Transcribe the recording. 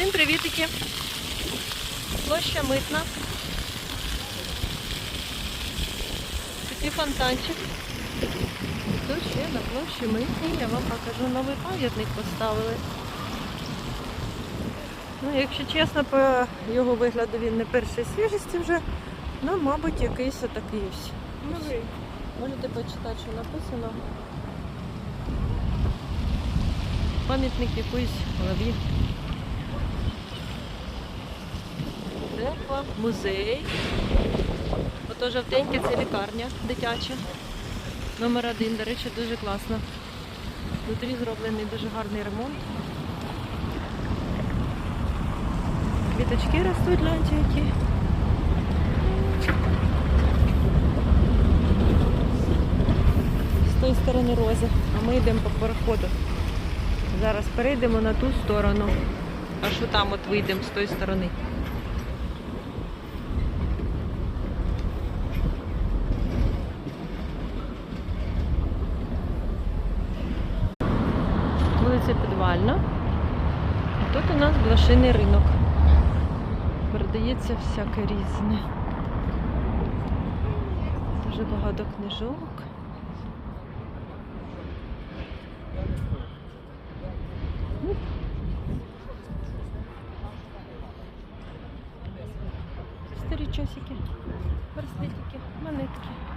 Всім привітики! Площа митна. Такий фонтанчик. Тут ще на площі митній, я вам покажу новий пам'ятник поставили. Ну, якщо чесно, по його вигляду він не першої свіжості вже, ну, мабуть, якийсь отакий ось. Новий. Можете почитати, що написано. Пам'ятник якоїсь голові. Музей. Ото жовтеньке це лікарня дитяча. Номер один, до речі, дуже класно. Внутрі зроблений дуже гарний ремонт. Квіточки ростуть, які. З тої сторони роза, а ми йдемо по переходу. Зараз перейдемо на ту сторону. А що там от вийдемо з тої сторони? Вулиця Підвальна. А тут у нас блошиний ринок. Продається всяке різне. Дуже багато книжок. Старі часики, браслетики, монетки.